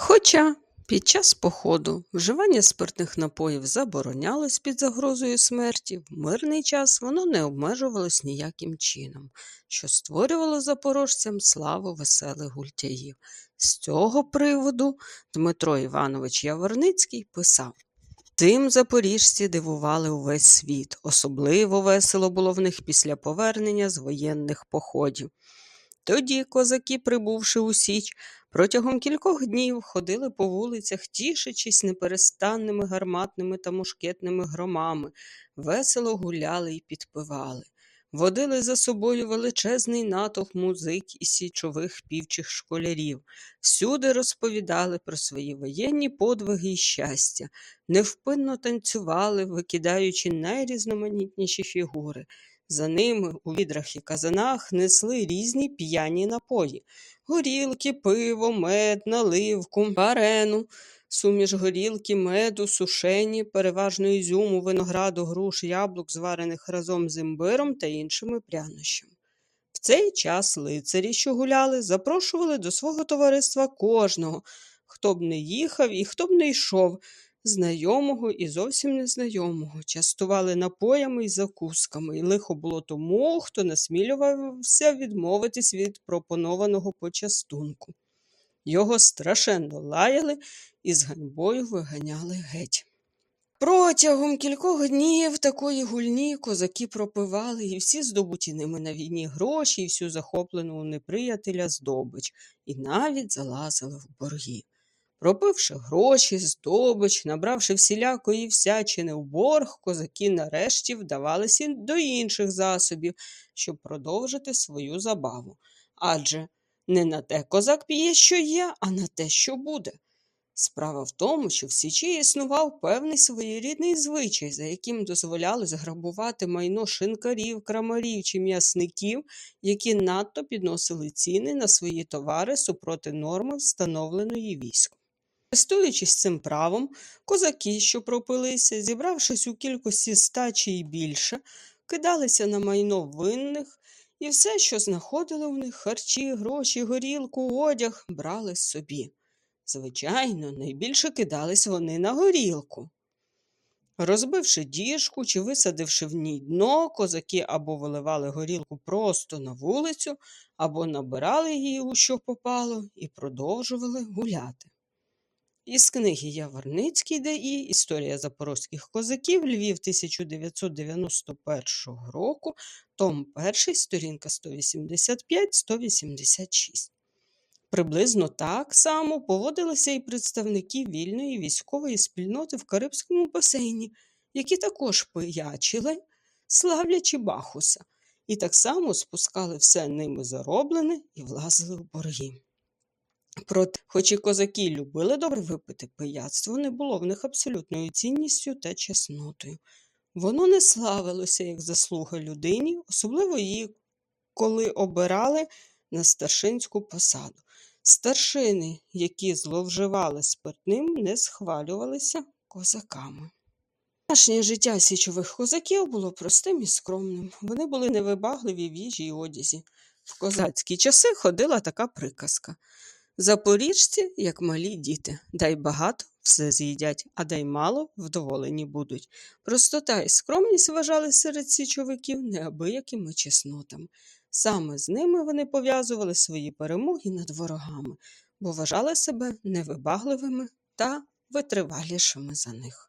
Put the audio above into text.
Хоча під час походу вживання спиртних напоїв заборонялось під загрозою смерті, в мирний час воно не обмежувалось ніяким чином, що створювало запорожцям славу веселих гультяїв. З цього приводу Дмитро Іванович Яворницький писав Тим запоріжці дивували увесь світ. Особливо весело було в них після повернення з воєнних походів. Тоді козаки, прибувши у Січ, протягом кількох днів ходили по вулицях, тішачись неперестанними гарматними та мушкетними громами, весело гуляли і підпивали. Водили за собою величезний натовп музик і січових півчих школярів. Всюди розповідали про свої воєнні подвиги і щастя, невпинно танцювали, викидаючи найрізноманітніші фігури. За ними у відрах і казанах несли різні п'яні напої горілки, пиво, мед, наливку, варену, суміш горілки, меду, сушені, переважно ізюму, винограду, груш, яблук, зварених разом з імбиром та іншими прянощами. В цей час лицарі, що гуляли, запрошували до свого товариства кожного, хто б не їхав і хто б не йшов, знайомого і зовсім незнайомого, частували напоями й закусками, і лихо було тому, хто насмілювався відмовитись від пропонованого почастунку. Його страшенно лаяли і з ганьбою виганяли геть. Протягом кількох днів такої гульні козаки пропивали і всі здобуті ними на війні гроші, і всю захоплену у неприятеля здобич, і навіть залазили в борги. Пропивши гроші, здобич, набравши всілякої всячини в борг, козаки нарешті вдавалися до інших засобів, щоб продовжити свою забаву. Адже не на те козак п'є, що є, а на те, що буде. Справа в тому, що в Січі існував певний своєрідний звичай, за яким дозволяли зграбувати майно шинкарів, крамарів чи м'ясників, які надто підносили ціни на свої товари супроти норми, встановленої військом. Користуючись цим правом, козаки, що пропилися, зібравшись у кількості ста чи й більше, кидалися на майно винних і все, що знаходили в них харчі, гроші, горілку, одяг, брали собі. Звичайно, найбільше кидались вони на горілку. Розбивши діжку чи висадивши в ній дно, козаки або виливали горілку просто на вулицю, або набирали її у що попало і продовжували гуляти. Із книги Яворницький ДІ Історія запорозьких козаків Львів 1991 року, том 1, сторінка 185-186. Приблизно так само поводилися і представники вільної військової спільноти в Карибському басейні, які також пиячили, славлячи Бахуса, і так само спускали все ними зароблене і влазили в борги. Проте, хоч і козаки любили добре випити, пияцтво не було в них абсолютною цінністю та чеснотою. Воно не славилося як заслуга людині, особливо її, коли обирали на старшинську посаду. Старшини, які зловживали спиртним, не схвалювалися козаками. Наше життя січових козаків було простим і скромним. Вони були невибагливі в їжі й одязі. В козацькі часи ходила така приказка. Запоріжці, як малі діти, дай багато все з'їдять, а дай мало вдоволені будуть. Простота і скромність вважали серед січовиків неабиякими чеснотами. Саме з ними вони пов'язували свої перемоги над ворогами, бо вважали себе невибагливими та витривалішими за них.